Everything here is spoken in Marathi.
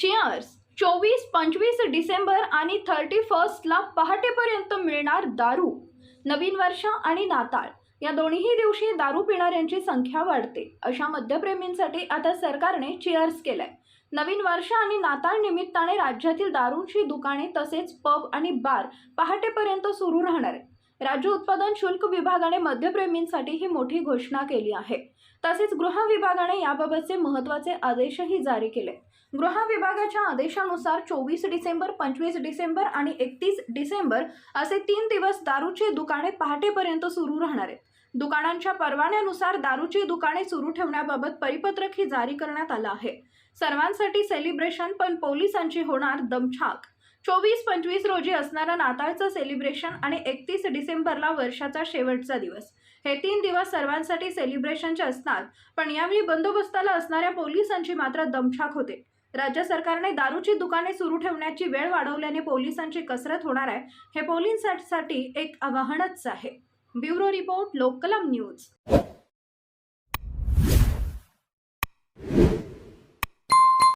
चेअर्स चोवीस पंचवीस डिसेंबर आणि थर्टी फर्स्टला पहाटेपर्यंत मिळणार दारू नवीन वर्ष आणि नाताळ. या दोन्ही दिवशी दारू पिणाऱ्यांची संख्या वाढते. अशा मद्यप्रेमींसाठी आता सरकारने चिअर्स केलंय. नवीन वर्ष आणि नाताळ निमित्ताने राज्यातील दारूंची दुकाने तसेच पब आणि बार पहाटेपर्यंत सुरू राहणार आहे राज्य उत्पादन शुल्क विभागाने मद्यप्रेमींसाठी ही मोठी घोषणा केली आहे. तसेच गृह विभागाने याबाबतचे महत्त्वाचे आदेशही जारी केले. गृह विभागाच्या आदेशानुसार चोवीस डिसेंबर पंचवीस डिसेंबर आणि एकतीस डिसेंबर असे तीन दिवस दारूची दुकाने पहाटेपर्यंत सुरू राहणार आहेत. दुकानांच्या परवान्यानुसार दारूची दुकाने सुरू ठेवण्याबाबत परिपत्रकही जारी करण्यात आलं आहे. सर्वांसाठी सेलिब्रेशन पण पोलिसांची होणार दमछाक. चोवीस पंचवीस रोजी असणारा नाताळचं सेलिब्रेशन आणि एकतीस डिसेंबरला वर्षाचा शेवटचा दिवस. हे तीन दिवस सर्वांसाठी सेलिब्रेशनचे असणार पण यावेळी बंदोबस्ताला असणाऱ्या पोलिसांची मात्र दमछाक होते. राज्य सरकारने दारूची दुकाने सुरू ठेवण्याची वेळ वाढवल्याने पोलिसांची कसरत होणार आहे हे पोलिसांसाठी एक आव्हानच आहे. ब्युरो रिपोर्ट लोकलम न्यूज.